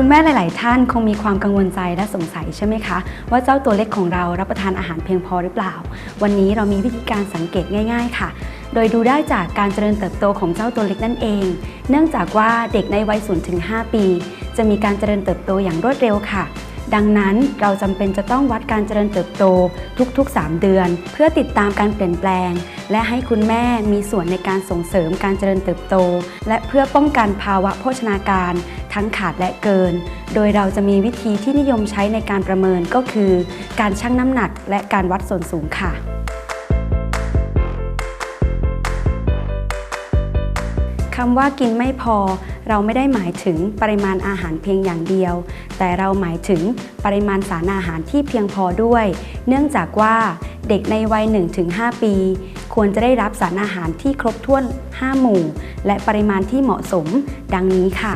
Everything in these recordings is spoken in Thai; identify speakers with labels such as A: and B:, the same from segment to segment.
A: คุณแม่หลาย ๆ ท่านคงมีความกังวลใจและสงสัยใช่ไหมคะ ว่าเจ้าตัวเล็กของเรารับประทานอาหารเพียงพอหรือเปล่า วันนี้เรามีวิธีการสังเกตง่าย ๆ ค่ะ โดยดูได้จากการเจริญเติบโตของเจ้าตัวเล็กนั่นเอง เนื่องจากว่าเด็กในวัย0ถึง5ปี จะมีการเจริญเติบโตอย่างรวดเร็วค่ะ ดังนั้นเราจำเป็นจะต้องวัดการเจริญเติบโตทุกๆ 3 เดือน เพื่อติดตามการเปลี่ยนแปลง และให้คุณแม่มีส่วนในการส่งเสริมการเจริญเติบโต และเพื่อป้องกันภาวะโภชนาการ ทั้งขาดและเกิน โดยเราจะมีวิธีที่นิยมใช้ในการประเมินก็คือ การชั่งน้ำหนักและการวัดส่วนสูงค่ะ คำว่ากินไม่พอ เราไม่ได้หมายถึงปริมาณอาหารเพียงอย่างเดียว แต่เราหมายถึงปริมาณสารอาหารที่เพียงพอด้วย เนื่องจากว่าเด็กในวัย 1-5 ปี ควรจะได้รับสารอาหารที่ครบถ้วน 5 หมู่ และปริมาณที่เหมาะสม ดังนี้ค่ะ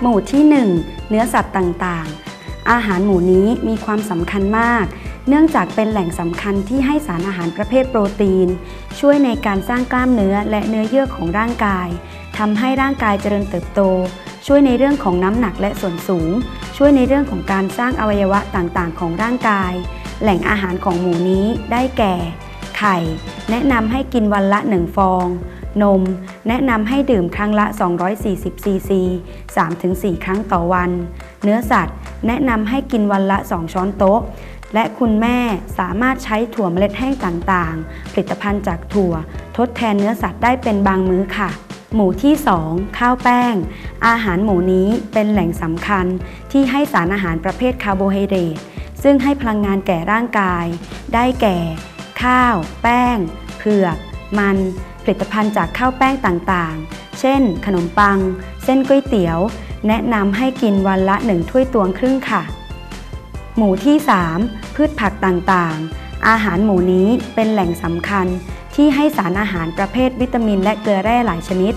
A: หมู่ที่ 1 เนื้อสัตว์ต่างๆ อาหารหมู่นี้มีความสำคัญมาก เนื่องจากเป็นแหล่งสำคัญที่ให้สารอาหารประเภทโปรตีน ช่วยในการสร้างกล้ามเนื้อและเนื้อเยื่อของร่างกายทำให้ร่างกายเจริญเติบโต ช่วยในเรื่องของน้ำหนักและส่วนสูง ช่วยในเรื่องของการสร้างอวัยวะต่างๆ ของร่างกาย แหล่งอาหารของหมูนี้ได้แก่ ไข่ แนะนำให้กินวันละ 1 ฟอง นม แนะนำให้ดื่มครั้งละ 240ซีซี3-4 ครั้งต่อวัน เนื้อสัตว์ แนะนำให้กินวันละ 2 ช้อนโต๊ะ และคุณแม่สามารถใช้ถั่วเมล็ดแห้งต่างๆ ผลิตภัณฑ์จากถั่ว ทดแทนเนื้อสัตว์ได้เป็นบางมื้อค่ะ หมู่ที่ 2 ข้าวแป้ง อาหารหมู่นี้เป็นแหล่งสำคัญที่ให้สารอาหารประเภทคาร์โบไฮเดรตซึ่งให้พลังงานแก่ร่างกาย ได้แก่ ข้าว แป้ง เผือก มัน ผลิตภัณฑ์จากข้าวแป้งต่างๆ เช่น ขนมปัง เส้นก๋วยเตี๋ยว แนะนำให้กินวันละ1ถ้วยตวงครึ่งค่ะ หมู่ที่ 3 พืชผักต่างๆ อาหารหมู่นี้เป็นแหล่งสำคัญที่ให้สารอาหารประเภทวิตามินและเกลือแร่หลายชนิด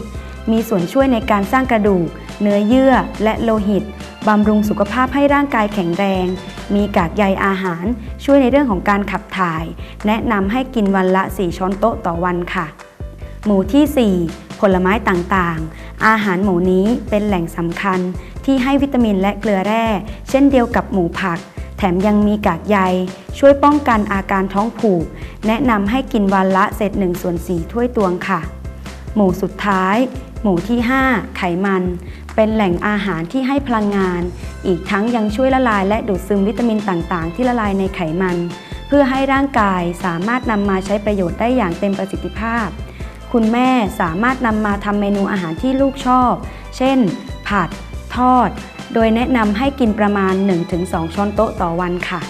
A: มีส่วนช่วยในการสร้างกระดูก เนื้อเยื่อและโลหิตบำรุงสุขภาพให้ร่างกายแข็งแรง มีกากใยอาหาร ช่วยในเรื่องของการขับถ่าย แนะนำให้กินวันละ 4 ช้อนโต๊ะต่อวันค่ะ หมู่ที่ 4 ผลไม้ต่างๆ อาหารหมู่นี้เป็นแหล่งสำคัญที่ให้วิตามินและเกลือแร่ เช่นเดียวกับหมูผัก แถมยังมีกากใย ช่วยป้องกันอาการท้องผูก แนะนำให้กินวันละเศษ1ส่วน4ถ้วยตวงค่ะ หมู่สุดท้าย หมู่ที่ 5 ไขมัน เป็นแหล่งอาหารที่ให้พลังงาน อีกทั้งยังช่วยละลายและดูดซึมวิตามินต่างๆ ที่ละลายในไขมัน เพื่อให้ร่างกายสามารถนำมาใช้ประโยชน์ได้อย่างเต็มประสิทธิภาพ คุณแม่สามารถนำมาทำเมนูอาหารที่ลูกชอบ เช่น ผัด ทอดโดยแนะนำให้กินประมาณ 1-2 ช้อนโต๊ะต่อวันค่ะ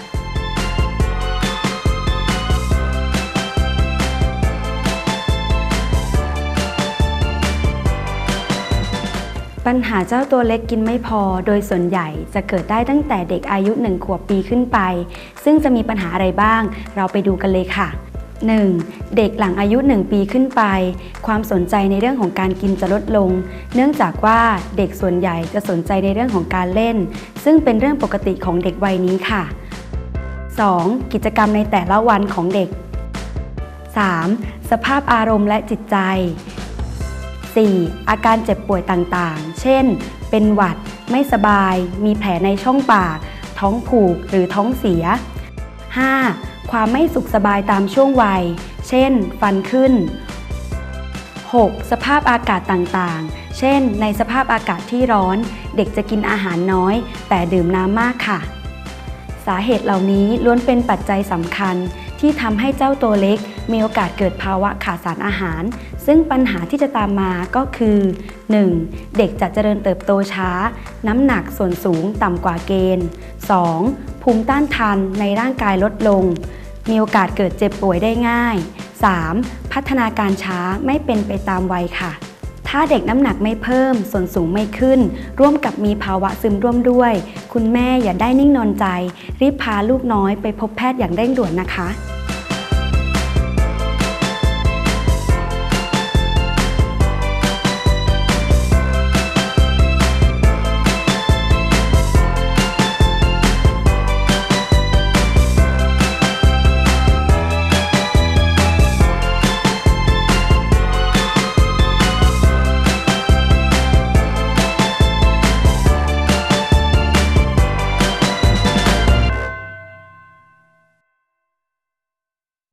A: ปัญหาเจ้าตัวเล็กกินไม่พอ โดยส่วนใหญ่จะเกิดได้ตั้งแต่เด็กอายุ 1 ขวบปีขึ้นไป ซึ่งจะมีปัญหาอะไรบ้าง เราไปดูกันเลยค่ะ 1. เด็กหลังอายุ 1 ปีขึ้นไป ความสนใจในเรื่องของการกินจะลดลง เนื่องจากว่าเด็กส่วนใหญ่จะสนใจในเรื่องของการเล่น ซึ่งเป็นเรื่องปกติของเด็กวัยนี้ค่ะ 2. กิจกรรมในแต่ละวันของเด็ก 3. สภาพอารมณ์และจิตใจ 4. อาการเจ็บป่วยต่างๆ เช่น เป็นหวัด ไม่สบาย มีแผลในช่องปาก ท้องผูกหรือท้องเสีย 5. ความไม่สุขสบายตามช่วงวัย เช่น ฟันขึ้น 6. สภาพอากาศต่างๆ เช่น ในสภาพอากาศที่ร้อน เด็กจะกินอาหารน้อย แต่ดื่มน้ำมากค่ะ สาเหตุเหล่านี้ล้วนเป็นปัจจัยสำคัญ ที่ทำให้เจ้าตัวเล็ก มีโอกาสเกิดภาวะขาดสารอาหาร ซึ่งปัญหาที่จะตามมาก็คือ 1. เด็กจะเจริญเติบโตช้า น้ำหนักส่วนสูงต่ำกว่าเกณฑ์ 2. ภูมิต้านทานในร่างกายลดลง มีโอกาสเกิดเจ็บป่วยได้ง่าย 3. พัฒนาการช้าไม่เป็นไปตามวัยค่ะ ถ้าเด็กน้ำหนักไม่เพิ่ม ส่วนสูงไม่ขึ้น ร่วมกับมีภาวะซึมร่วมด้วย คุณแม่อย่าได้นิ่งนอนใจ รีบพาลูกน้อยไปพบแพทย์อย่างเร่งด่วนนะคะ